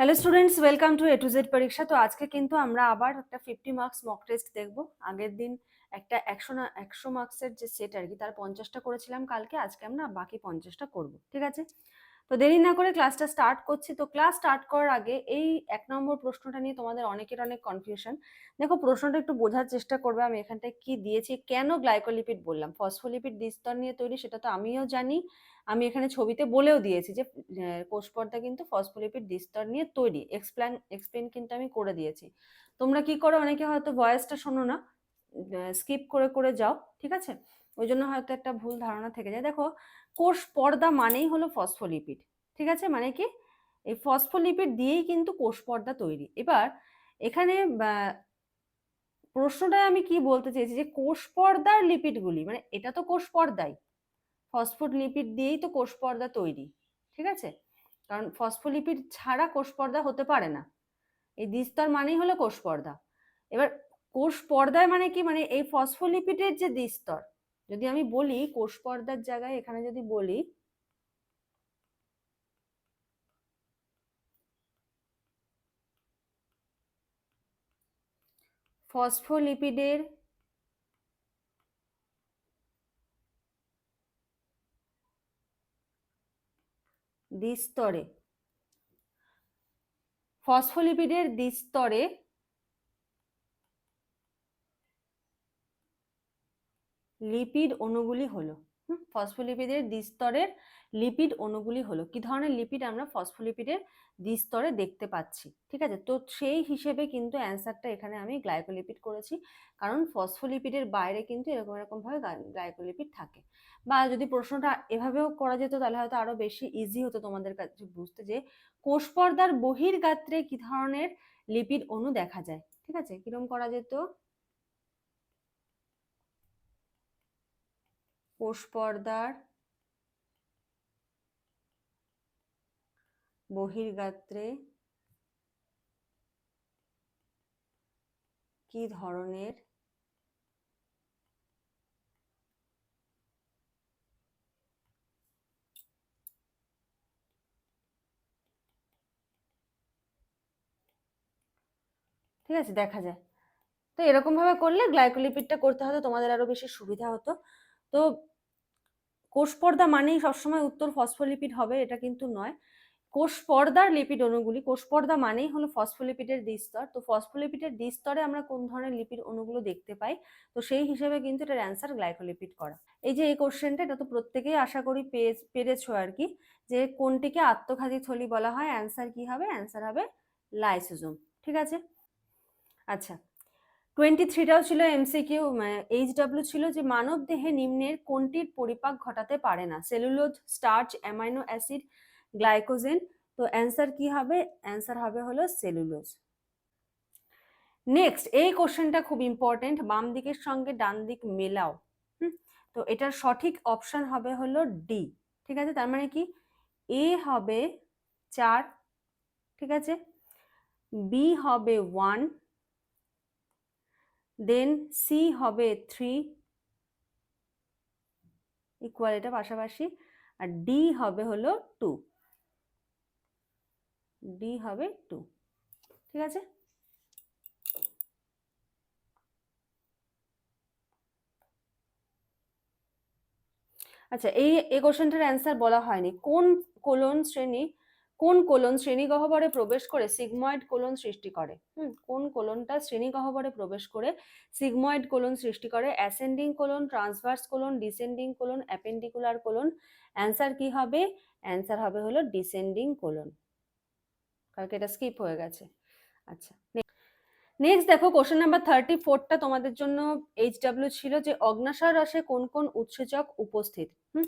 Hello students welcome to A to Z পরীক্ষা তো আজকে কিন্তু আমরা আবার একটা ফিফটি মার্কস মক টেস্ট দেখব। আগের দিন একটা একশো না, একশো মার্কসের যে সেট আর কি, তার পঞ্চাশটা করেছিলাম কালকে। আজকে আমরা বাকি পঞ্চাশটা করব। ঠিক আছে? তো দেরি না করে ক্লাসটা স্টার্ট করছি। তো ক্লাস স্টার্ট করার আগে এই এক নম্বর প্রশ্নটা নিয়ে তোমাদের অনেকের অনেক কনফিউশন দেখো প্রশ্নটা একটু বোঝার চেষ্টা করবে আমি এখানটায় কি দিয়েছি কেন গ্লাইকোলিপিড বললাম? ফসফোলিপিড দ্বিস্তর নিয়ে তৈরি সেটা তো আমিও জানি। আমি এখানে ছবিতে বলেও দিয়েছি যে আহ, কোষ পর্দা কিন্তু ফসফোলিপিড দ্বিস্তর নিয়ে তৈরি। এক্সপ্লেন এক্সপ্লেন কিন্তু আমি করে দিয়েছি। তোমরা কি করো? অনেকে হয়তো ভয়েসটা শোনো না। স্কিপ করে করে যাও ঠিক আছে? ওই জন্য হয়তো একটা ভুল ধারণা থেকে যায়। দেখো, কোষ পর্দা মানেই হলো ফসফোলিপিড, ঠিক আছে? মানে কি? এই ফসফোলিপিড দিয়েই কিন্তু কোষ পর্দা তৈরি। এবার এখানে প্রশ্নটায় আমি কি বলতে চেয়েছি যে, কোষ পর্দার লিপিডগুলি মানে এটা তো কোষ পর্দাই, ফসফোলিপিড দিয়েই তো কোষ পর্দা তৈরি, ঠিক আছে? কারণ ফসফোলিপিড ছাড়া কোষ পর্দা হতে পারে না। এই দ্বিস্তর মানেই হলো কোষ পর্দা। এবার কোষ পর্দায় মানে কি? মানে এই ফসফোলিপিডের যে দ্বিস্তর যদি আমি বলি কোষ পর্দার জায়গায় এখানে যদি বলি ফসফোলিপিডের দ্বিস্তরে ফসফোলিপিডের দ্বিস্তরে লিপিড অণুগুলি হলো ফসফোলিপিডের দ্বিস্তরের লিপিড অণুগুলি হলো, কি ধরনের লিপিড আমরা ফসফোলিপিডের দ্বিস্তরে দেখতে পাচ্ছি, ঠিক আছে? তো সেই হিসেবে কিন্তু অ্যান্সারটা এখানে আমি গ্লাইকোলিপিড করেছি, কারণ ফসফোলিপিডের বাইরে কিন্তু এরকম এরকম ভাবে গ্লাইকোলিপিড থাকে। বা যদি প্রশ্নটা এভাবেও করা যেত, তাহলে হয়তো আরও বেশি ইজি হতো তোমাদের কাছে বুঝতে যে কোষ পর্দার বহির্গাত্রে কি ধরনের লিপিড অণু দেখা যায়, ঠিক আছে? কীরকম করা যেত? কোষ পর্দার বহির্গাত্রে কি ধরনের ঠিক আছে, দেখা যায়। তো এরকম ভাবে করলে গ্লাইকোলিপিডটা করতে হতো তোমাদের আরও বেশি সুবিধা হতো। তো কোষ পর্দা মানেই সবসময় উত্তর ফসফোলিপিড হবে, এটা কিন্তু নয়। কোষ পর্দার লিপিড অণুগুলি, কোষ পর্দা মানেই হলো ফসফোলিপিডের দ্বিস্তর। তো ফসফোলিপিডের দ্বিস্তরে আমরা কোন ধরনের লিপিড অণুগুলো দেখতে পাই? তো সেই হিসেবে কিন্তু এটার অ্যান্সার গ্লাইকোলিপিড করা। এই যে এই কোশ্চেনটা, এটা তো প্রত্যেকেই আশা করি পেরেছ আর কি, যে কোনটিকে আত্মঘাতী থলি বলা হয়, অ্যান্সার কি হবে? অ্যান্সার হবে লাইসোজোম। ঠিক আছে? আচ্ছা টোয়েন্টি থ্রিটাও ছিল এমসিকিউ এইচ ডাব্লিউ ছিল যে মানব দেহে নিম্নের কোনটির পরিপাক ঘটাতে পারে না। Cellulose, starch, amino acid, glycogen. তো অ্যান্সার কি হবে? অ্যান্সার হবে হলো সেলুলোজ। নেক্সট, এই কোশ্চেনটা খুব ইম্পর্টেন্ট, বাম দিকের সঙ্গে ডান দিক মেলাও। তো এটার সঠিক অপশন হবে হলো ডি। ঠিক আছে? তার মানে কি? এ হবে চার, ঠিক আছে? বি হবে ওয়ান দেন সি হবে থ্রি ইকুয়াল এটা পাশাপাশি, আর ডি হবে হলো টু ডি হবে টু ঠিক আছে? আচ্ছা এই এই কোশ্চেনটার অ্যান্সার বলা হয়নি। কোন কোলন শ্রেণি কোন কোলন শ্রেণি গহ্বরে প্রবেশ করে সিগময়েড কোলন সৃষ্টি করে? হুম, কোন কোলনটা শ্রেণি গহ্বরে প্রবেশ করে সিগময়েড কোলন সৃষ্টি করে? Ascending colon, transverse colon, descending colon, appendicular colon? Answer কি হবে? অ্যান্সার হবে হলো ডিসেন্ডিং কোলন। কালকে এটা স্কিপ হয়ে গেছে। আচ্ছা নেক্সট দেখো, কোশ্চেন নাম্বার থার্টি ফোরটা তোমাদের জন্য এইচ ডাব্লিউ ছিল যে অগ্নাশয় রসে কোন কোন উৎসেচক উপস্থিত? হুম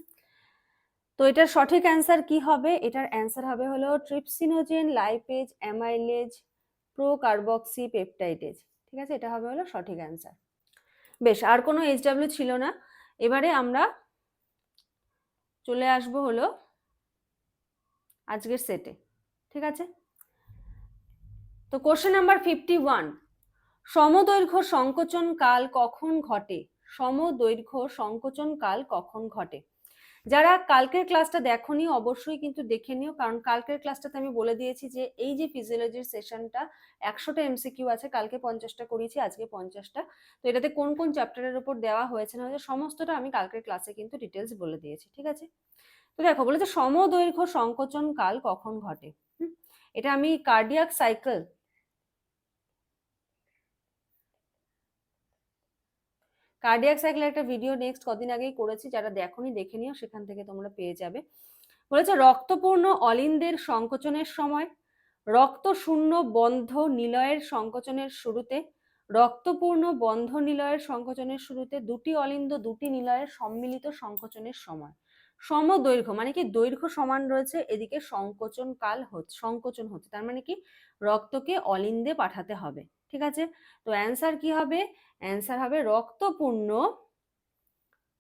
তো এটার সঠিক অ্যান্সার কি হবে? এটার অ্যান্সার হবে হলো trypsinogen lipase amylase procarboxypeptidase ঠিক আছে? এটা হবে হলো সঠিক অ্যান্সার বেশ, আর কোনো এইচ ডাব্লিউ ছিল না। এবারে আমরা চলে আসব হলো আজকের সেটে ঠিক আছে? তো কোশ্চেন নাম্বার ফিফটি ওয়ান সমদৈর্ঘ্য সংকোচন কাল কখন ঘটে? সমদৈর্ঘ্য সংকোচন কাল কখন ঘটে? যারা কালকের ক্লাসটা দেখোনি, অবশ্যই কিন্তু দেখে নিও। কারণ কালকের ক্লাসটাতে আমি বলে দিয়েছি যে, এই যে ফিজিওলজির সেশনটা একশোটা এমসিকিউ আছে, কালকে পঞ্চাশটা করিয়েছি, আজকে পঞ্চাশটা। তো এটাতে কোন কোন চ্যাপ্টারের উপর দেওয়া হয়েছে না সমস্তটা আমি কালকের ক্লাসে কিন্তু ডিটেলস বলে দিয়েছি, ঠিক আছে? তো দেখো, বলেছে সমদৈর্ঘ্য সংকোচন কাল কখন ঘটে? এটা আমি কার্ডিয়াক সাইকেল কার্ডিয়াক সাইকেলের একটা ভিডিও নেক্সট কদিন আগেই করেছি, যারা দেখোনি দেখে নিও, সেখান থেকে তোমরা পেয়ে যাবে। বলেছে, রক্তপূর্ণ অলিন্দের সংকোচনের সময় রক্ত শূন্য বন্ধ নিলয়ের সংকোচনের শুরুতে, রক্তপূর্ণ বন্ধ নিলয়ের সংকোচনের শুরুতে দুটি অলিন্দ, দুটি নিলয়ের সম্মিলিত সংকোচনের সময়। সম দৈর্ঘ্য মানে কি দৈর্ঘ্য সমান রয়েছে, এদিকে সংকোচন কাল হচ্ছে, সংকোচন হচ্ছে, তার মানে কি রক্তকে অলিন্দে পাঠাতে হবে। ঠিক আছে? তো অ্যান্সার কি হবে? অ্যান্সার হবে রক্তপূর্ণ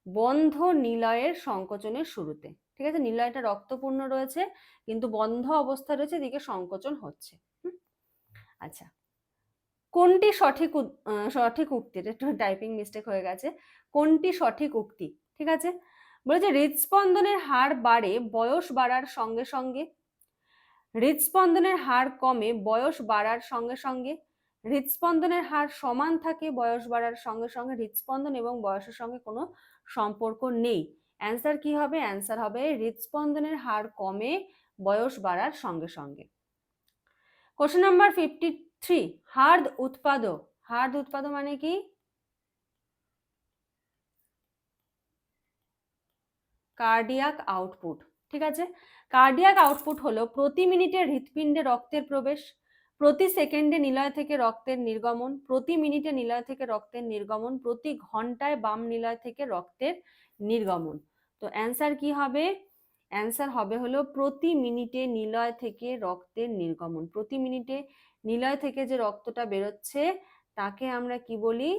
বন্ধ নিলয়ের সংকোচনের শুরুতে। ঠিক আছে? নিলয়টা রক্তপূর্ণ রয়েছে, কিন্তু বন্ধ অবস্থা রয়েছে, এদিকে সংকোচন হচ্ছে। আচ্ছা। কোনটি সঠিক সঠিক উক্তি? টাইপিং মিস্টেক হয়ে গেছে। কোনটি সঠিক উক্তি? ঠিক আছে? বলেছে হৃদস্পন্দনের হার বাড়ে, বয়স বাড়ার সঙ্গে সঙ্গে। হৃদস্পন্দনের হার কমে, বয়স বাড়ার সঙ্গে সঙ্গে। হৃদস্পন্দনের হার সমান থাকে বয়স বাড়ার সঙ্গে সঙ্গে হৃদস্পন্দন এবং বয়সের সঙ্গে কোনো সম্পর্ক নেই। অ্যান্সার কি হবে? অ্যান্সার হবে হৃদস্পন্দনের হার কমে বয়স বাড়ার সঙ্গে সঙ্গে। কোশ্চেন নাম্বার ফিফটি থ্রি হার্দ উৎপাদক হার্দ উৎপাদক মানে কি? কার্ডিয়াক আউটপুট ঠিক আছে? কার্ডিয়াক আউটপুট হলো প্রতি মিনিটে হৃৎপিণ্ডে রক্তের প্রবেশ। প্রতি সেকেন্ডে নিলয় থেকে রক্তের নির্গমন, প্রতি মিনিটে নিলয় থেকে রক্তের নির্গমন, প্রতি ঘন্টায় বাম নিলয় থেকে রক্তের নির্গমন। তো অ্যান্সার কি হবে? অ্যান্সার হবে হলো প্রতি মিনিটে নিলয় থেকে রক্তের নির্গমন। প্রতি মিনিটে নিলয় থেকে যে রক্তটা বেরোচ্ছে, তাকে আমরা কি বলি?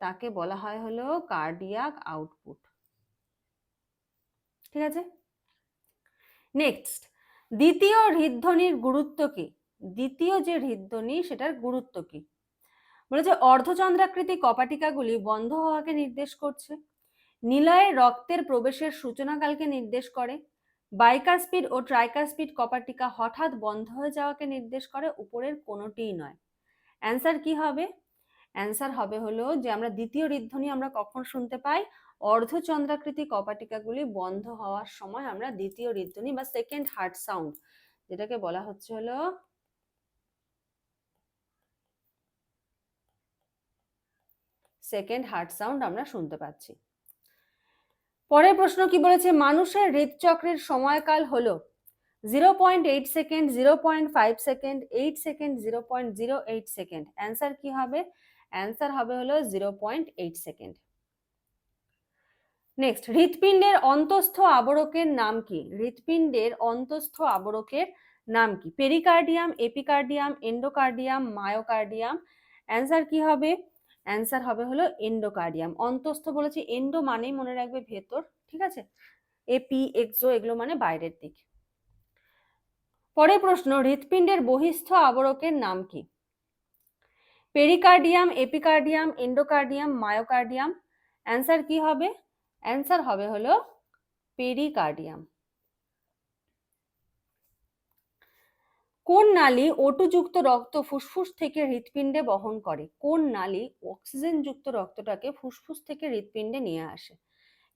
তাকে বলা হয় হলো কার্ডিয়াক আউটপুট ঠিক আছে? নেক্সট দ্বিতীয় হৃদধ্বনির গুরুত্ব কি? দ্বিতীয় যে হৃদধ্বনি সেটার গুরুত্ব কি? বলেছে, অর্ধচন্দ্রাকৃতি কপাটিকাগুলি বন্ধ হওয়াকে নির্দেশ করছে। নিলয়ে রক্তের প্রবেশের সূচনাকালকে নির্দেশ করে। বাইকাস্পিড ও ট্রাইকাস্পিড কপাটিকা হঠাৎ বন্ধ হয়ে যাওয়াকে নির্দেশ করে, উপরের কোনোটিই নয়। অ্যান্সার কি হবে? অ্যান্সার হবে হলো যে, আমরা দ্বিতীয় হৃদধ্বনি আমরা কখন শুনতে পাই? অর্ধচন্দ্রাকৃতি কপাটিকাগুলি বন্ধ হওয়ার সময় আমরা দ্বিতীয় হৃদধ্বনি বা সেকেন্ড হার্ট সাউন্ড যেটাকে বলা হচ্ছে হলো সেকেন্ড হার্ট সাউন্ড আমরা শুনতে পাচ্ছি। পরের প্রশ্ন কি বলেছে? মানুষের হৃদচক্রের সময়কাল হলো zero point eight second zero point five second eight second zero point zero eight second answer কি হবে? অ্যান্সার হবে হলো zero point eight second next হৃৎপিণ্ডের অন্তস্থ আবরকের নাম কি? হৃৎপিণ্ডের অন্তস্থ আবরকের নাম কি? Pericardium epicardium endocardium myocardium answer কি হবে? অ্যান্সার হবে হলো এন্ডোকার্ডিয়াম অন্তস্থ বলেছি এন্ডো মানেই মনে রাখবে ভেতর, ঠিক আছে? এপি এক্সো এগুলো মানে বাইরের দিক। পরের প্রশ্ন, হৃৎপিণ্ডের বহিস্থ আবরকের নাম কি? Pericardium epicardium endocardium myocardium answer কি হবে? অ্যান্সার হবে হলো পেরিকার্ডিয়াম কোন নালী ওটুযুক্ত রক্ত ফুসফুস থেকে হৃৎপিণ্ডে বহন করে? কোন নালী অক্সিজেন যুক্ত রক্তটাকে ফুসফুস থেকে হৃৎপিণ্ডে নিয়ে আসে?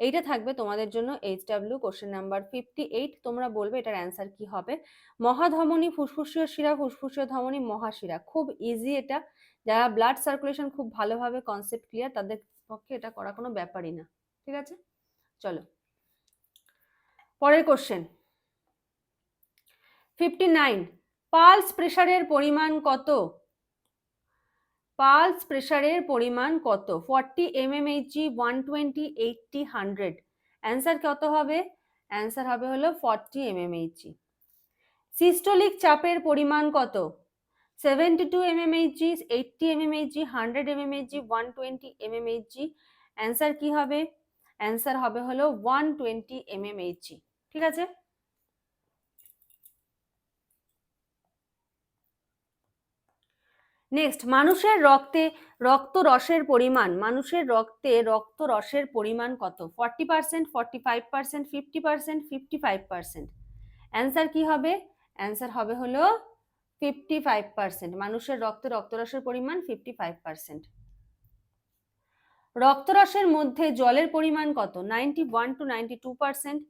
এইটা থাকবে তোমাদের জন্য H W question number fifty eight. তোমরা বলবে এটার অ্যান্সার কি হবে? মহাধমনী ফুসফুসীয় শিরা, ফুসফুসীয় ধমনী মহাশিরা। খুব ইজি এটা। যারা ব্লাড সার্কুলেশন খুব ভালোভাবে কনসেপ্ট ক্লিয়ার তাদের পক্ষে এটা করা কোনো ব্যাপারই না। ঠিক আছে? চলো। পরের কোশ্চেন ফিফটি নাইন পালস প্রেশারের পরিমাণ কত? পালস প্রেশারের পরিমাণ কত? Forty HG one twenty eighty hundred answer কত হবে? অ্যান্সার হবে হলো forty M M HG systolic চাপের পরিমাণ কত? Seventy two M M HG eighty M M HG hundred M M HG one twenty M M HG answer কি হবে? Answer হবে হলো one twenty M M HG ঠিক আছে? নেক্সট মানুষের রক্তে রক্ত রসের পরিমাণ, মানুষের রক্তে রক্ত রসের পরিমাণ কত? Forty percent forty five percent fifty percent fifty five percent answer কি হবে? অ্যান্সার হবে হলো ফিফটি ফাইভ পার্সেন্ট মানুষের রক্তে রক্তরসের পরিমাণ ফিফটি ফাইভ পার্সেন্ট রক্তরসের মধ্যে জলের পরিমাণ কত? Ninety one two ninety two percent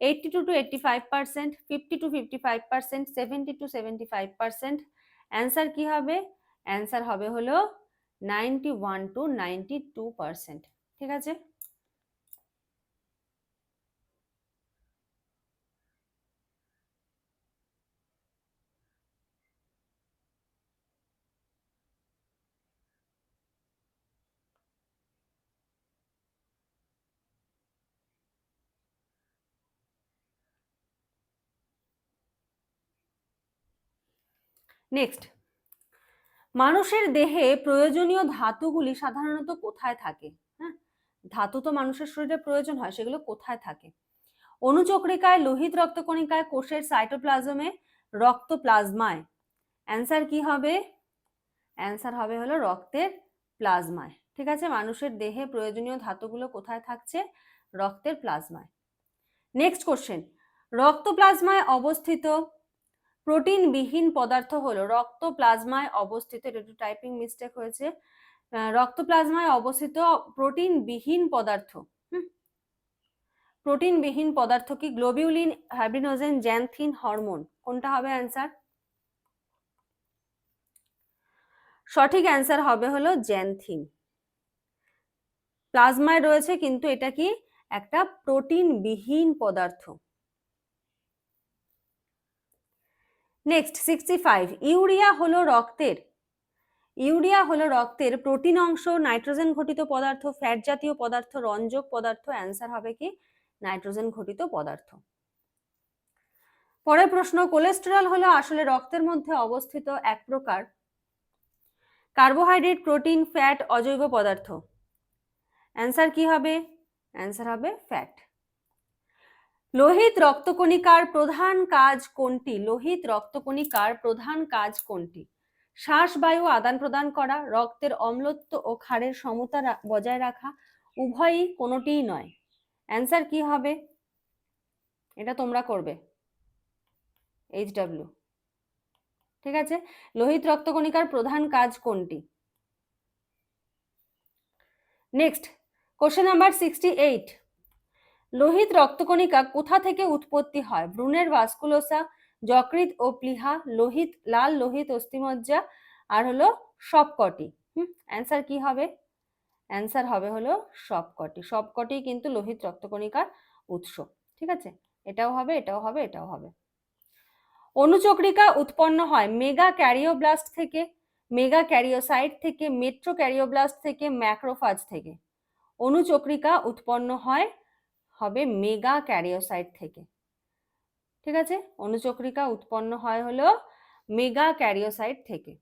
eighty two two eighty five percent fifty two fifty five percent seventy two seventy five percent answer কী হবে? অ্যান্সার হবে হলো ninety one two ninety two percent. ঠিক আছে? Next মানুষের দেহে প্রয়োজনীয় ধাতুগুলি সাধারণত কোথায় থাকে? হ্যাঁ? ধাতু তো মানুষের শরীরে প্রয়োজন হয়, সেগুলো কোথায় থাকে? অনুচক্রিকায়, লোহিত রক্তকণিকায়, কোষের সাইটোপ্লাজমে রক্ত প্লাজমায় অ্যান্সার কি হবে? অ্যান্সার হবে হলো রক্তের প্লাজমায়। ঠিক আছে? মানুষের দেহে প্রয়োজনীয় ধাতুগুলো কোথায় থাকছে? রক্তের প্লাজমায়। নেক্সট কোশ্চেন রক্ত প্লাজমায় অবস্থিত প্রোটিনবিহীন পদার্থ হলো রক্ত প্লাজমায় অবস্থিত, এটা একটু টাইপিং মিস্টেক হয়েছে রক্ত প্লাজমায় অবস্থিত প্রোটিনবিহীন পদার্থ প্রোটিনবিহীন পদার্থ কি? গ্লোবিউলিন হ্যাবিনোজেন জ্যানথিন হরমোন কোনটা হবে অ্যান্সার সঠিক অ্যান্সার হবে হলো জ্যানথিন প্লাজমায় রয়েছে কিন্তু এটা কি? একটা প্রোটিনবিহীন পদার্থ। নেক্সট সিক্সটি ফাইভ ইউরিয়া হলো রক্তের। ইউরিয়া হলো রক্তের প্রোটিন অংশ নাইট্রোজেন ঘটিত পদার্থ ফ্যাট জাতীয় পদার্থ, রঞ্জক পদার্থ অ্যান্সার হবে কি? নাইট্রোজেন ঘটিত পদার্থ। পরের প্রশ্ন কোলেস্টেরল হলো আসলে রক্তের মধ্যে অবস্থিত এক প্রকার। কার্বোহাইড্রেট প্রোটিন ফ্যাট অজৈব পদার্থ। অ্যান্সার কি হবে? অ্যান্সার হবে ফ্যাট লোহিত রক্তকণিকার প্রধান কাজ কোনটি? লোহিত রক্তকণিকার প্রধান কাজ কোনটি? শ্বাস, বায়ু আদান প্রদান করা, রক্তের অম্লত্ব ও ক্ষারের সমতা বজায় রাখা, উভয়ই কোনোটিই নয়। অ্যান্সার কি হবে? এটা তোমরা করবে। H W. ঠিক আছে? লোহিত রক্তকণিকার প্রধান কাজ কোনটি? Next. Question number sixty eight. লোহিত রক্তকণিকা কোথা থেকে উৎপত্তি হয়? ভ্রূণের ভাস্কুলোসা যকৃত ও প্লিহা, লোহিত, লাল লোহিত অস্থিমজ্জা, আর হলো সবকটি। অ্যান্সার কি হবে? অ্যান্সার হবে হলো সবকটি। সবকটি কিন্তু লোহিত রক্তকণিকার উৎস, ঠিক আছে? এটাও হবে এটাও হবে এটাও হবে। অনুচক্রিকা উৎপন্ন হয় মেগা ক্যারিওব্লাস্ট থেকে মেগা ক্যারিওসাইট থেকে মেট্রো ক্যারিওব্লাস্ট থেকে, ম্যাক্রোফাজ থেকে। অনুচক্রিকা উৎপন্ন হয় হবে মেগা ক্যারিওসাইট থেকে। ঠিক আছে? অনুচক্রিকা উৎপন্ন হয় হলো মেগা ক্যারিওসাইট থেকে।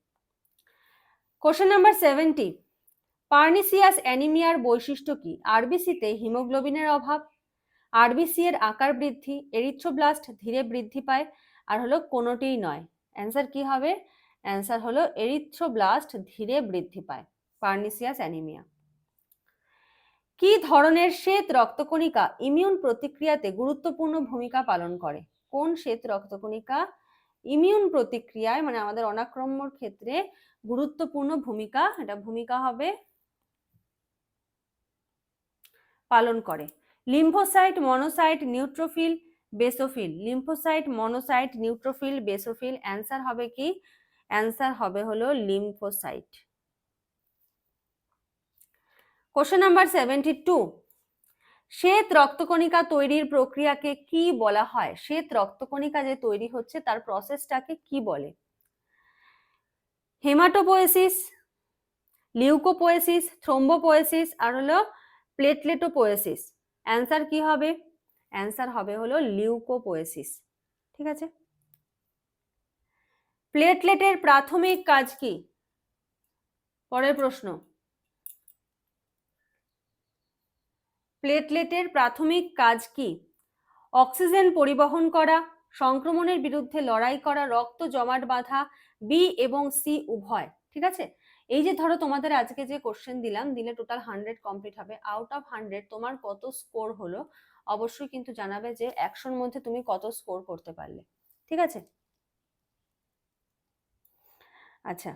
কোশ্চেন নাম্বার সেভেন্টি পার্নিসিয়াস অ্যানিমিয়ার বৈশিষ্ট্য কি? আরবিসিতে হিমোগ্লোবিনের অভাব। আরবিসি এর আকার বৃদ্ধি এরিথ্রোব্লাস্ট ধীরে বৃদ্ধি পায়, আর হলো কোনোটিই নয়। অ্যান্সার কি হবে? অ্যান্সার হলো এরিথ্রোব্লাস্ট ধীরে বৃদ্ধি পায় পার্নিসিয়াস অ্যানিমিয়া কি ধরনের শ্বেত রক্তকণিকা ইমিউন প্রতিক্রিয়াতে গুরুত্বপূর্ণ ভূমিকা পালন করে? কোন শ্বেত রক্তকণিকা ইমিউন প্রতিক্রিয়ায় মানে আমাদের অনাক্রম্যর ক্ষেত্রে গুরুত্বপূর্ণ ভূমিকা, এটা ভূমিকা হবে? পালন করে। Lymphocyte monocyte neutrophil basophil. Lymphocyte monocyte neutrophil basophil answer হবে কি? অ্যান্সার হবে হলো lymphocyte. Question number seventy two শ্বেত রক্তকণিকা তৈরির প্রক্রিয়াকে কি বলা হয়? শ্বেত রক্তকণিকা যে তৈরি হচ্ছে, তার প্রসেসটাকে কি বলে? হেমাটোপোয়েসিস, লিউকোপোয়েসিস, থ্রোম্বোপোয়েসিস আর হলো প্লেটলেটোপোয়েসিস। অ্যান্সার কি হবে? অ্যান্সার হবে হলো লিউকোপোয়েসিস। ঠিক আছে? প্লেটলেটের প্রাথমিক কাজ কি? পরের প্রশ্ন। প্লেটলেটের প্রাথমিক কাজ কি? অক্সিজেন পরিবহন করা, সংক্রমণের বিরুদ্ধে লড়াই করা, রক্ত জমাট বাঁধা বি এবং সি উভয়, ঠিক আছে? এই যে ধরো তোমাদের আজকে যে কোশ্চেন দিলাম, দিলে টোটাল হান্ড্রেড কমপ্লিট হবে। আউট অফ হান্ড্রেড তোমার কত স্কোর হলো? অবশ্যই কিন্তু জানাবে যে একশোর মধ্যে তুমি কত স্কোর করতে পারলে, ঠিক আছে? আচ্ছা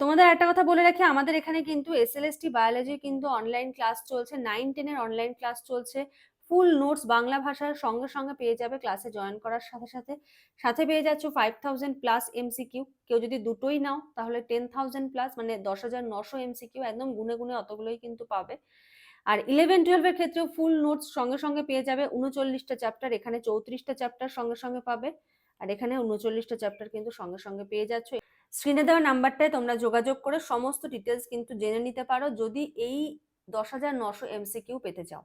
তোমাদের একটা কথা বলে রাখি, আমাদের এখানে কিন্তু এসএলএসটি বায়োলজি কিন্তু অনলাইন ক্লাস চলছে নাইন টেনের অনলাইন ক্লাস চলছে। ফুল নোটস বাংলা ভাষার সঙ্গে সঙ্গে পেয়ে যাবে ক্লাসে জয়েন করার সাথে সাথে। সাথে পেয়ে যাচ্ছ ফাইভ থাউজেন্ড প্লাস এমসিকিউ কেউ যদি দুটোই নাও, তাহলে টেন থাউজেন্ড প্লাস মানে দশ হাজার নশো এমসিকিউ একদম গুনে গুনে অতগুলোই কিন্তু পাবে। আর ইলেভেন টুয়েলভের ক্ষেত্রেও ফুল নোটস সঙ্গে সঙ্গে পেয়ে যাবে, উনচল্লিশটা চ্যাপ্টার এখানে চৌত্রিশটা চ্যাপ্টার সঙ্গে সঙ্গে পাবে। আর এখানে উনচল্লিশটা চ্যাপ্টার কিন্তু সঙ্গে সঙ্গে পেয়ে যাচ্ছ। স্ক্রিনে দেওয়া নাম্বারটায় তোমরা যোগাযোগ করে সমস্ত ডিটেলস কিন্তু জেনে নিতে পারো যদি এই দশ হাজার নশো এমসিকিউ পেতে চাও।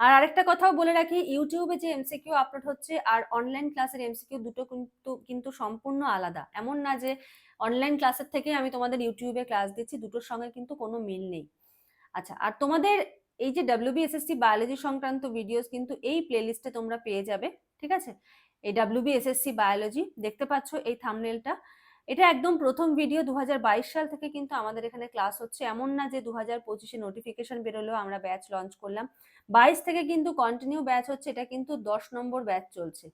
আর আরেকটা কথাও বলে রাখি ইউটিউবে যে এমসিকিউ আপলোড হচ্ছে আর অনলাইন ক্লাসের এমসিকিউ দুটো কিন্তু কিন্তু সম্পূর্ণ আলাদা। এমন না যে অনলাইন ক্লাসের থেকে আমি তোমাদের ইউটিউবে ক্লাস দিচ্ছি, দুটোর সঙ্গে কিন্তু কোনো মিল নেই। আচ্ছা আর তোমাদের এই যে ডাব্লিউবিএসএসসি বায়োলজি সংক্রান্ত ভিডিওস কিন্তু এই প্লেলিস্টে তোমরা পেয়ে যাবে, ঠিক আছে? এই ডাব্লিউবিএসএসসি বায়োলজি দেখতে পাচ্ছ এই থামনেলটা এটা একদম প্রথম ভিডিও দুহাজার বাইশ সাল থেকে কিন্তু আমাদের এখানে ক্লাস হচ্ছে। এমন না যে দু হাজার পঁচিশে নোটিফিকেশন বেরোলেও আমরা ব্যাচ লঞ্চ করলাম। বাইশ থেকে কিন্তু কন্টিনিউ ব্যাচ হচ্ছে, এটা কিন্তু দশ নম্বর ব্যাচ চলছে।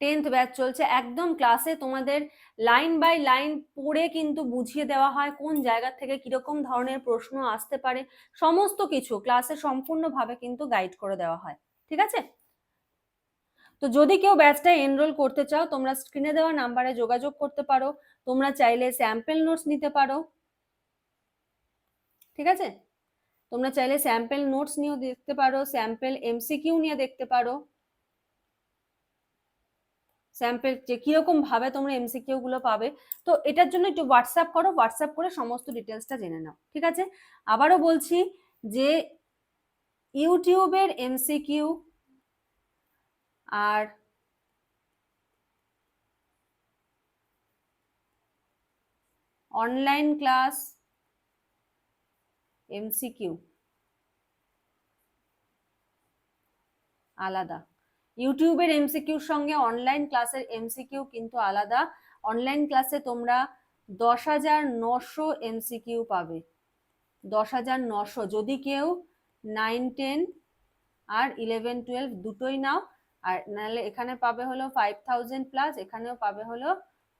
টেন্থ ব্যাচ চলছে। একদম ক্লাসে তোমাদের লাইন বাই লাইন পড়ে কিন্তু বুঝিয়ে দেওয়া হয় কোন জায়গা থেকে কীরকম ধরনের প্রশ্ন আসতে পারে। সমস্ত কিছু ক্লাসে সম্পূর্ণভাবে কিন্তু গাইড করে দেওয়া হয়। ঠিক আছে? তো যদি কেউ ব্যাচটা এনরোল করতে চাও, তোমরা স্ক্রিনে দেওয়া নাম্বারে যোগাযোগ করতে পারো। তোমরা চাইলে স্যাম্পেল নোটস নিতে পারো। ঠিক আছে? তোমরা চাইলে স্যাম্পেল নোটস নিয়েও দেখতে পারো স্যাম্পেল এমসিকিউ নিয়ে দেখতে পারো। স্যাম্পেল যে কীরকম ভাবে তোমরা এমসিকিউ গুলো পাবে। তো এটার জন্য একটু হোয়াটসঅ্যাপ করো হোয়াটসঅ্যাপ করে সমস্ত ডিটেলসটা জেনে নাও। ঠিক আছে? আবারও বলছি যে, ইউটিউবের এমসিকিউ আর অনলাইন ক্লাস এমসিকিউ আলাদা। ইউটিউবের এমসিকিউর সঙ্গে অনলাইন ক্লাসের এমসিকিউ কিন্তু আলাদা। অনলাইন ক্লাসে তোমরা দশ হাজার নশো এমসিকিউ পাবে। দশ হাজার নশো। যদি কেউ নাইন টেন আর ইলেভেন টুয়েলভ দুটোই নাও আর নাহলে এখানে পাবে হলো ফাইভ থাউজেন্ড প্লাস এখানেও পাবে হলো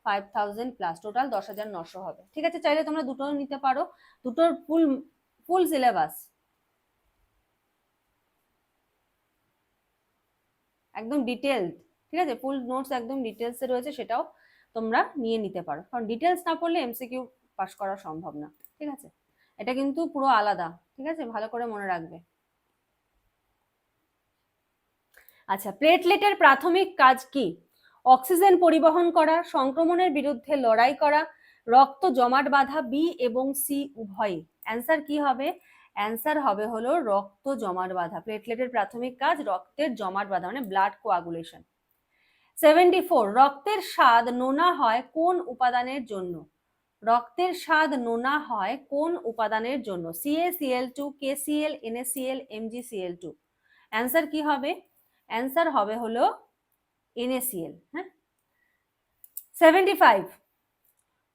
ফাইভ থাউজেন্ড প্লাস টোটাল দশ হাজার নশো হবে। ঠিক আছে? চাইলে তোমরা দুটো নিতে পারো। দুটোর ফুল ফুল সিলেবাস একদম ডিটেলড ঠিক আছে? ফুল নোটস একদম ডিটেলসে রয়েছে, সেটাও তোমরা নিয়ে নিতে পারো। কারণ ডিটেলস না পড়লে এমসিকিউ পাস করা সম্ভব না, ঠিক আছে? এটা কিন্তু পুরো আলাদা, ঠিক আছে? ভালো করে মনে রাখবে। আচ্ছা প্লেটলেটের প্রাথমিক কাজ কি? অক্সিজেন পরিবহন করা, সংক্রমণের বিরুদ্ধে লড়াই করা, রক্ত জমাট বাঁধা বি এবং সি উভয়ই। অ্যান্সার কি হবে? অ্যান্সার হবে হলো রক্ত জমাট বাঁধা। প্লেটলেটের প্রাথমিক কাজ রক্তের জমাট বাঁধা মানে ব্লাড কোয়াগুলেশন সেভেন্টি ফোর রক্তের স্বাদ নোনা হয় কোন উপাদানের জন্য? রক্তের স্বাদ নোনা হয় কোন উপাদানের জন্য? CaCl two KCl NaCl MgCl two answer কি হবে? অ্যান্সার হবে হলো এনএসিএল হ্যাঁ? সেভেন্টি ফাইভ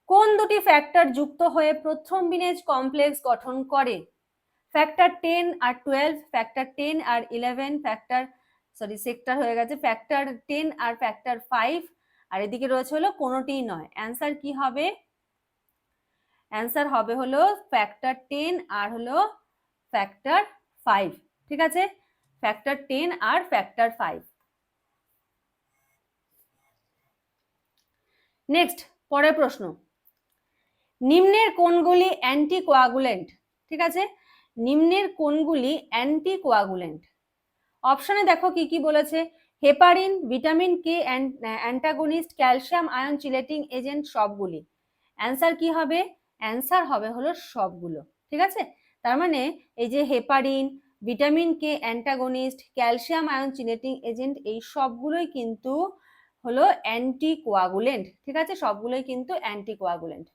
কোন দুটি ফ্যাক্টর যুক্ত হয়ে প্রথম বিনেজ কমপ্লেক্স গঠন করে? ফ্যাক্টর টেন আর টুয়েলভ ফ্যাক্টর টেন আর ইলেভেন ফ্যাক্টর সরি সেক্টর হয়ে গেছে ফ্যাক্টর টেন আর ফ্যাক্টর ফাইভ আর এদিকে রয়েছে হলো কোনোটিই নয়। অ্যান্সার কি হবে? অ্যান্সার হবে হলো ফ্যাক্টর টেন আর হলো ফ্যাক্টর ফাইভ ঠিক আছে? ফ্যাক্টর টেন আর ফ্যাক্টর ফাইভ নেক্সট পরের প্রশ্ন। নিম্নের কোনগুলি অ্যান্টি কোয়াগুলেন্ট ঠিক আছে? নিম্নের কোনগুলি অ্যান্টি কোয়াগুলেন্ট অপশনে দেখো কি কি বলেছে। Heparin vitamin K antagonist calcium ion chelating agent সবগুলি। অ্যান্সার কি হবে? অ্যান্সার হবে হলো সবগুলো, ঠিক আছে? তার মানে এই যে heparin vitamin K, antagonist, calcium, ion chelating agent, এই সবগুলোই কিন্তু হলো অ্যান্টি কোয়াগুলেন্ট ঠিক আছে? সবগুলোই কিন্তু অ্যান্টি কোয়াগুলেন্ট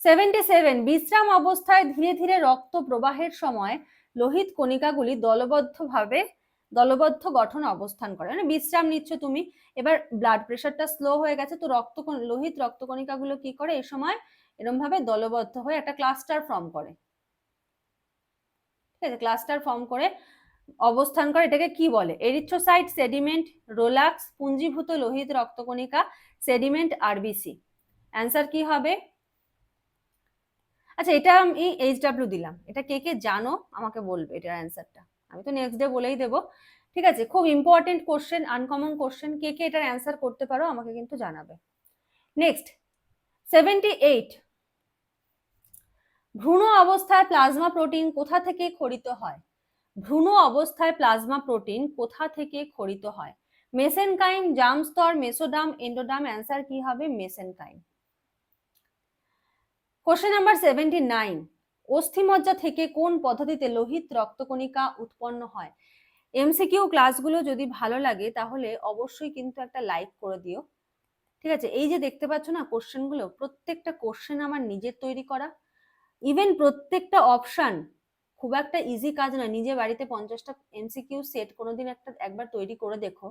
সেভেন্টি সেভেন, বিশ্রাম অবস্থায় ধীরে ধীরে রক্ত প্রবাহের সময় লোহিত কণিকাগুলি দলবদ্ধভাবে, দলবদ্ধ গঠন অবস্থান করে। মানে বিশ্রাম নিচ্ছ তুমি, এবার ব্লাড প্রেশারটা স্লো হয়ে গেছে, তো রক্ত লোহিত রক্তকণিকাগুলো কি করে? এই সময় এরকম ভাবে দলবদ্ধ হয়ে একটা ক্লাস্টার ফর্ম করে। ঠিক আছে ক্লাস্টার ফর্ম করে অবস্থান করে এটাকে কি বলে? এরিথ্রোসাইট সেডিমেন্ট রোলাক্স পুঞ্জীভূত লোহিত রক্তকণিকা সেডিমেন্ট আরবিসি অ্যান্সার কি হবে? আচ্ছা এটা আমি এইচ ডাব্লিউ দিলাম। এটা কে কে জানো? আমাকে বলবে এটার অ্যান্সারটা আমি তো নেক্সট ডে বলেই দেবো। ঠিক আছে, খুব ইম্পর্টেন্ট কোশ্চেন আনকমন কোশ্চেন কে কে এটার অ্যান্সার করতে পারো আমাকে কিন্তু জানাবে। নেক্সট সেভেন্টি এইট ভ্রূণ অবস্থায় প্লাজমা প্রোটিন কোথা থেকে খরিত হয়? ভ্রূণ অবস্থায় প্লাজমা প্রোটিন কোথা থেকে খরিত হয়? মেসেনকাইম জাম স্তর মেসোডাম, এন্ডোডাম, অ্যান্সার কি হবে? Mesenchyme question number seventy nine অস্থিমজ্জা থেকে কোন পদ্ধতিতে লোহিত রক্তকণিকা উৎপন্ন হয়? এমসিকিউ ক্লাসগুলো যদি ভালো লাগে, তাহলে অবশ্যই কিন্তু একটা লাইক করে দিও। ঠিক আছে? এই যে দেখতে পাচ্ছ না কোশ্চেনগুলো প্রত্যেকটা কোশ্চেন আমার নিজের তৈরি করা। ইভেন প্রত্যেকটা অপশান খুব একটা ইজি কাজ নয়। নিজে বাড়িতে পঞ্চাশটা এমসিকিউ সেট কোনোদিন একটা একবার তৈরি করে দেখো।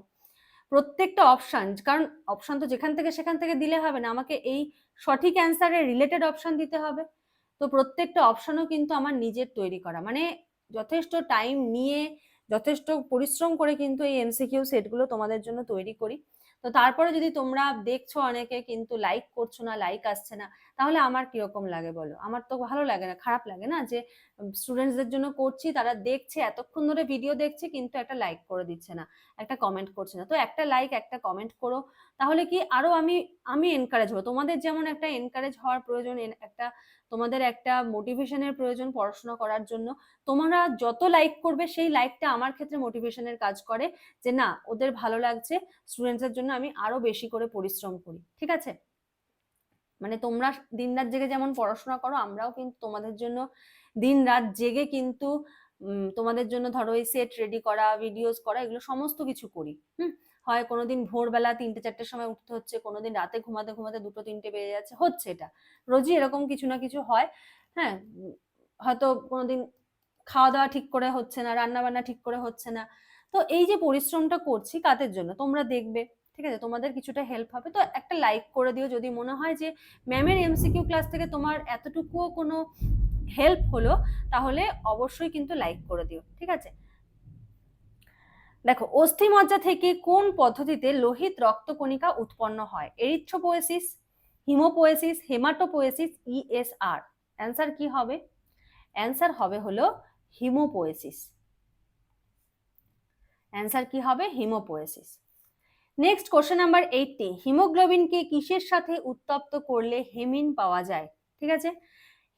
প্রত্যেকটা অপশান কারণ অপশান তো যেখান থেকে সেখান থেকে দিলে হবে না। আমাকে এই সঠিক অ্যান্সারের রিলেটেড অপশান দিতে হবে। তো প্রত্যেকটা অপশানও কিন্তু আমার নিজের তৈরি করা। মানে যথেষ্ট টাইম নিয়ে, যথেষ্ট পরিশ্রম করে কিন্তু এই এমসিকিউ সেটগুলো তোমাদের জন্য তৈরি করি। তো তারপরে যদি তোমরা দেখছ অনেকে কিন্তু লাইক করছ না লাইক আসছে না তাহলে আমার কীরকম লাগে বলো? আমার তো ভালো লাগে না, খারাপ লাগে না যে স্টুডেন্টসদের জন্য করছি, তারা দেখছে, এতক্ষণ ধরে ভিডিও দেখছে, কিন্তু একটা লাইক করে দিচ্ছে না, একটা কমেন্ট করছে না। তো একটা লাইক একটা কমেন্ট করো, তাহলে কি আরও আমি আমি এনকারেজ হব? তোমাদের যেমন একটা এনকারেজ হওয়ার প্রয়োজন একটা, তোমাদের একটা মোটিভেশনের প্রয়োজন পড়াশোনা করার জন্য, তোমরা যত লাইক করবে, সেই লাইকটা আমার ক্ষেত্রে মোটিভেশনের কাজ করে যে, না, ওদের ভালো লাগছে স্টুডেন্টসের জন্য আমি আরও বেশি করে পরিশ্রম করি। ঠিক আছে? মানে তোমরা দিন রাত জেগে যেমন পড়াশোনা করো, আমরাও কিন্তু তোমাদের জন্য দিন রাত জেগে কিন্তু তোমাদের জন্য ধরো এই সেট রেডি করা ভিডিওস করা, এগুলো সমস্ত কিছু করি। হুম? হয় কোনোদিন ভোরবেলা তিনটে, চারটের সময় উঠতে হচ্ছে, কোনোদিন রাতে ঘুমাতে ঘুমাতে দুটো, তিনটে বেজে যাচ্ছে, হচ্ছে এটা। রোজই এরকম কিছু না কিছু হয় হ্যাঁ? হয়তো কোনোদিন খাওয়া দাওয়া ঠিক করে হচ্ছে না রান্না বান্না ঠিক করে হচ্ছে না। তো এই যে পরিশ্রমটা করছি কাদের জন্য? তোমরা দেখবে। ঠিক আছে? তোমাদের কিছুটা হেল্প হবে। তো একটা লাইক করে দিও যদি মনে হয় যে ম্যামের এমসিকিউ ক্লাস থেকে তোমার এতটুকুও কোনো হেল্প হলো, তাহলে অবশ্যই কিন্তু লাইক করে দিও। ঠিক আছে? দেখো, অস্থিমজ্জা থেকে কোন পদ্ধতিতে লোহিত রক্তকণিকা উৎপন্ন হয়? Erythropoiesis haemopoiesis haematopoiesis ESR answer কি হবে? অ্যান্সার হবে হলো হিমোপোয়েসিস অ্যান্সার কি হবে? Haemopoiesis next question number eighty হিমোগ্লোবিনকে কিসের সাথে উত্তপ্ত করলে হেমিন পাওয়া যায়? ঠিক আছে?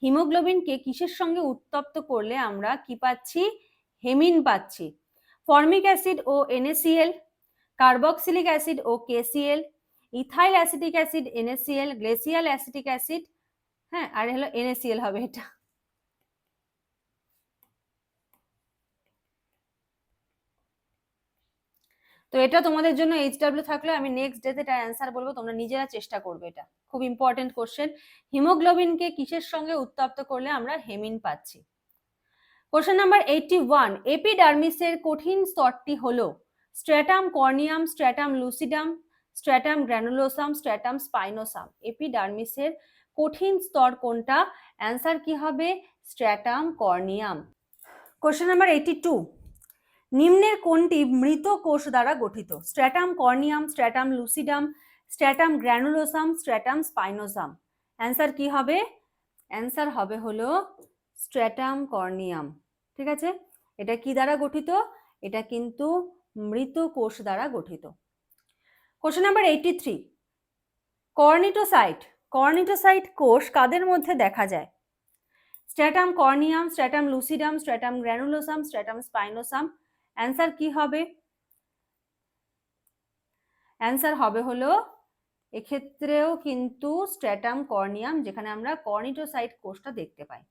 হিমোগ্লোবিনকে কিসের সঙ্গে উত্তপ্ত করলে আমরা কি পাচ্ছি? হেমিন পাচ্ছি। ফর্মিক অ্যাসিড ও এনএসিএল কার্বক্সিলিক অ্যাসিড ও KCl ethyl acetic acid NaCl glacial acetic acid হ্যাঁ আর হলো এনএসিএল হবে এটা। তো এটা তোমাদের জন্য এইচ ডাব্লিউ থাকলে আমি নেক্সট ডেতে এটা অ্যান্সার বলব, তোমরা নিজেরা চেষ্টা করবে এটা। খুব ইম্পর্টেন্ট কোশ্চেন হিমোগ্লোবিনকে কিসের সঙ্গে উত্তপ্ত করলে আমরা হেমিন পাচ্ছি? কোশ্চেন নাম্বার এইটটি ওয়ান এপিডার্মিসের কঠিন স্তরটি হলো stratum corneum stratum lucidum stratum granulosum stratum spinosum এপিডার্মিসের কঠিন স্তর কোনটা? অ্যান্সার কি হবে? Stratum corneum question number eighty two নিম্নের কোনটি মৃত কোষ দ্বারা গঠিত? Stratum corneum, stratum lucidum, stratum granulosum, stratum spinosum. Answer কি হবে? অ্যান্সার হবে হলো স্ট্র্যাটাম কর্নিয়াম। ঠিক আছে? এটা কি দ্বারা গঠিত? এটা কিন্তু মৃত কোষ দ্বারা গঠিত। Question number eighty three. Corneocyte. Corneocyte কোষ কাদের মধ্যে দেখা যায়? Stratum corneum, stratum lucidum, stratum granulosum, stratum spinosum answer কি হবে? অ্যান্সার হবে হলো, এক্ষেত্রেও কিন্তু স্ট্র্যাটাম কর্নিয়াম, যেখানে আমরা কর্নিটোসাইট কোষটা দেখতে পাই।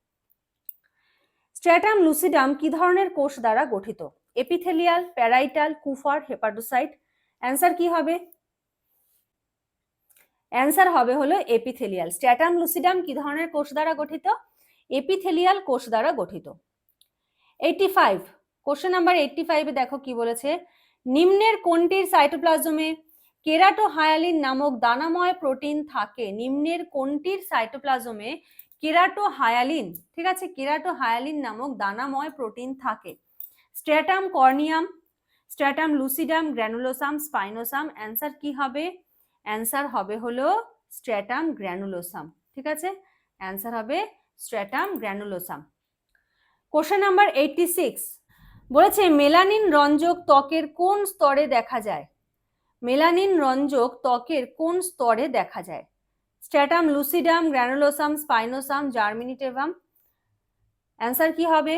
স্ট্র্যাটাম লুসিডাম কি ধরনের কোষ দ্বারা গঠিত? Epithelial, parietal, Kupffer, hepatocyte. Answer কি হবে? অ্যান্সার হবে হলো এপিথেলিয়াল। স্ট্র্যাটাম লুসিডাম কি ধরনের কোষ দ্বারা গঠিত? এপিথেলিয়াল কোষ দ্বারা গঠিত। Eighty five question number eighty ফাইভে দেখো কি বলেছে, নিম্নের কোনটির সাইটোপ্লাজমে কেরাটো হায়ালিন নামক দানাময় প্রোটিন থাকে? নিম্নের কোনটির সাইটোপ্লাজমে কেরাটো হায়ালিন ঠিক আছে? কেরাটো হায়ালিন নামক দানাময় প্রোটিন থাকে? Stratum corneum stratum lucidum granulosum spinosum answer কি হবে? অ্যান্সার হবে হলো স্ট্র্যাটাম গ্র্যানুলোসাম ঠিক আছে? অ্যান্সার হবে stratum granulosum question number eighty six বলেছে, মেলানিন রঞ্জক ত্বকের কোন স্তরে দেখা যায়? মেলানিন রঞ্জক ত্বকের কোন স্তরে দেখা যায়? স্ট্যাটাম, লুসিডাম গ্র্যানুলোসাম স্পাইনোসাম, জার্মিনিটেভাম। অ্যান্সার কি হবে?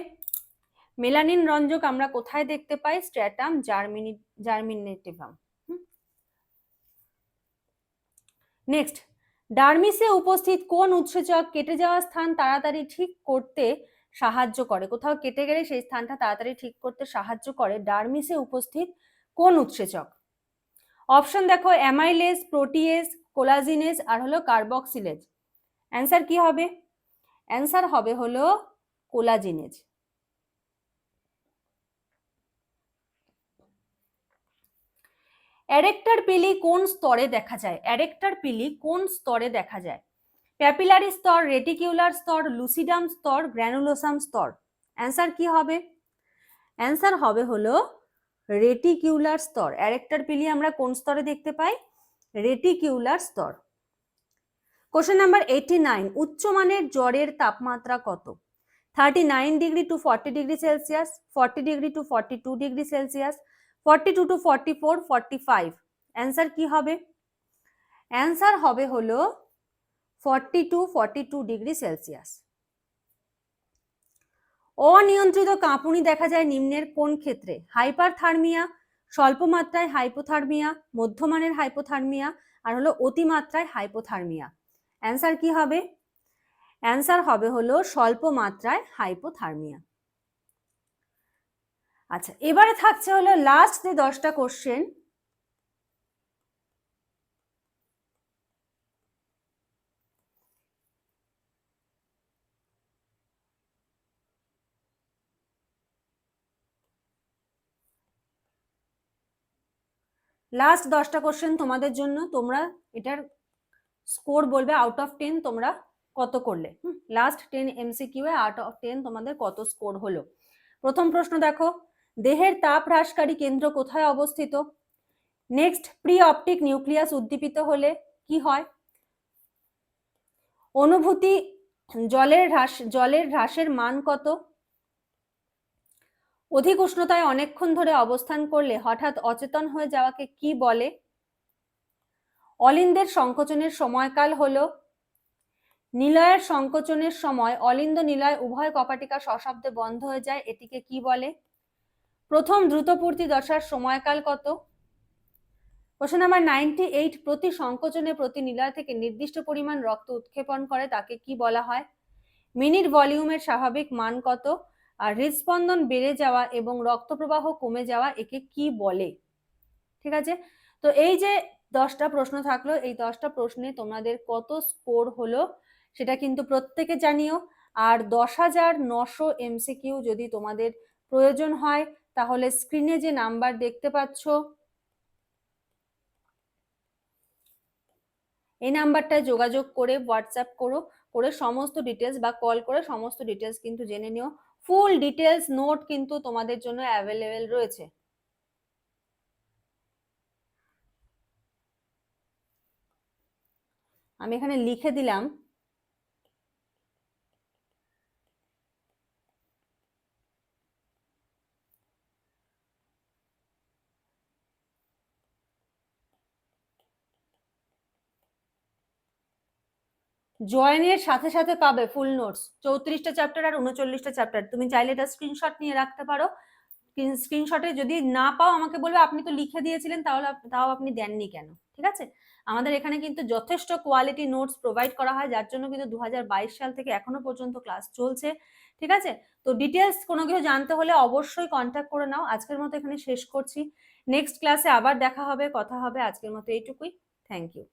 মেলানিন রঞ্জক আমরা কোথায় দেখতে পাই? স্ট্র্যাটাম জার্মিনি, জার্মিনেটিভাম। নেক্সট, ডার্মিসে উপস্থিত কোন উৎসেচক কেটে যাওয়া স্থান তাড়াতাড়ি ঠিক করতে সাহায্য করে। কোথাও কেটে গেলে সেই স্থানটা তাড়াতাড়ি ঠিক করতে সাহায্য করে। ডার্মিসে উপস্থিত কোন উৎসেচক? অপশন দেখো, অ্যামাইলেজ, প্রোটিয়েজ, কোলাজিনেজ আর হলো কার্বক্সিলেজ। অ্যান্সার কি হবে? অ্যান্সার হবে হলো কোলাজিনেজ। অ্যারেক্টার পিলি কোন স্তরে দেখা যায়? অ্যারেক্টার পিলি কোন স্তরে দেখা যায়? প্যাপিলারি স্তর রেটিকিউলার স্তর লুসিডাম স্তর গ্র্যানুলোসাম স্তর। অ্যান্সার কি হবে? অ্যান্সার হবে হলো রেটিকিউলার স্তর। অ্যারেক্টার পিলি আমরা কোন স্তরে দেখতে পাই? রেটিকিউলার স্তর। কোশ্চেন নাম্বার এইটি নাইন উচ্চমানের জ্বরের তাপমাত্রা কত? Thirty nine degree to forty degree Celsius forty degree to forty two degree Celsius forty two to forty four forty five answer কি হবে? অ্যান্সার হবে হলো forty two forty two degree Celsius অনিয়ন্ত্রিত কাঁপুনি দেখা যায় নিম্নের কোন ক্ষেত্রে? হাইপারথার্মিয়া স্বল্প মাত্রায় হাইপোথার্মিয়া, মধ্যমানের হাইপোথার্মিয়া, আর হলো অতিমাত্রায় হাইপোথার্মিয়া। অ্যান্সার কি হবে? অ্যান্সার হবে হলো স্বল্প মাত্রায় হাইপোথার্মিয়া। আচ্ছা এবারে থাকছে হলো লাস্ট যে দশটা কোশ্চেন লাস্ট দশটা কোশ্চেন তোমাদের জন্য। তোমরা এটার স্কোর বলবে আউট অফ টেন তোমরা কত করলে। লাস্ট টেন এমসিকিউ এ আউট অফ টেন তোমাদের কত স্কোর হলো। প্রথম প্রশ্ন দেখো, দেহের তাপ হ্রাসকারী কেন্দ্র কোথায় অবস্থিত? নেক্সট প্রি অপটিক নিউক্লিয়াস উদ্দীপিত হলে কি হয়? অনুভূতি, জলের হ্রাস, জলের হ্রাসের মান কত? অধিক উষ্ণতায় অনেকক্ষণ ধরে অবস্থান করলে হঠাৎ অচেতন হয়ে যাওয়াকে কি বলে? অলিন্দের সংকোচনের সময়কাল হল। নিলয়ের সংকোচনের সময় অলিন্দ নিলয় উভয় কপাটিকা সশব্দে বন্ধ হয়ে যায়, এটিকে কি বলে? প্রথম দ্রুতপূর্তি দশার সময়কাল কত? প্রশ্ন নাম্বার নাইনটি এইট, প্রতি সংকোচনে প্রতি নিলয় থেকে নির্দিষ্ট পরিমাণ রক্ত উৎক্ষেপণ করে, তাকে কি বলা হয়? মিনিট ভলিউমের স্বাভাবিক মান কত? আর হৃদস্পন্দন বেড়ে যাওয়া এবং রক্ত প্রবাহ কমে যাওয়া একে কি বলে? ঠিক আছে? তো এই যে দশটা প্রশ্ন থাকল, এই দশটা প্রশ্নে তোমাদের কত স্কোর হলো সেটা কিন্তু প্রত্যেকে জানিও। আর দশ হাজার নশো এমসিকিউ যদি তোমাদের প্রয়োজন হয়, তাহলে স্ক্রিনে যে নাম্বার দেখতে পাচ্ছ, এই নাম্বারটায় যোগাযোগ করে হোয়াটসঅ্যাপ করো, করে সমস্ত ডিটেলস বা কল করে সমস্ত ডিটেলস কিন্তু জেনে নিও। ফুল ডিটেলস নোট কিন্তু তোমাদের জন্য অ্যাভেলেবেল রয়েছে। আমি এখানে লিখে দিলাম জয়েনের সাথে সাথে পাবে ফুল নোটস চৌত্রিশটা চ্যাপ্টার আর উনচল্লিশটা চ্যাপ্টার তুমি চাইলে এটা স্ক্রিনশট নিয়ে রাখতে পারো। স্ক্রিনশটে যদি না পাও, আমাকে বলবে, আপনি তো লিখে দিয়েছিলেন, তাহলে তাও আপনি দেননি কেন? ঠিক আছে? আমাদের এখানে কিন্তু যথেষ্ট কোয়ালিটি নোটস প্রোভাইড করা হয়, যার জন্য কিন্তু দু হাজার বাইশ সাল থেকে এখনও পর্যন্ত ক্লাস চলছে। ঠিক আছে? তো ডিটেলস কোনো কিছু জানতে হলে অবশ্যই কন্ট্যাক্ট করে নাও। আজকের মতো এখানে শেষ করছি। নেক্সট ক্লাসে আবার দেখা হবে, কথা হবে। আজকের মতো এইটুকুই। Thank you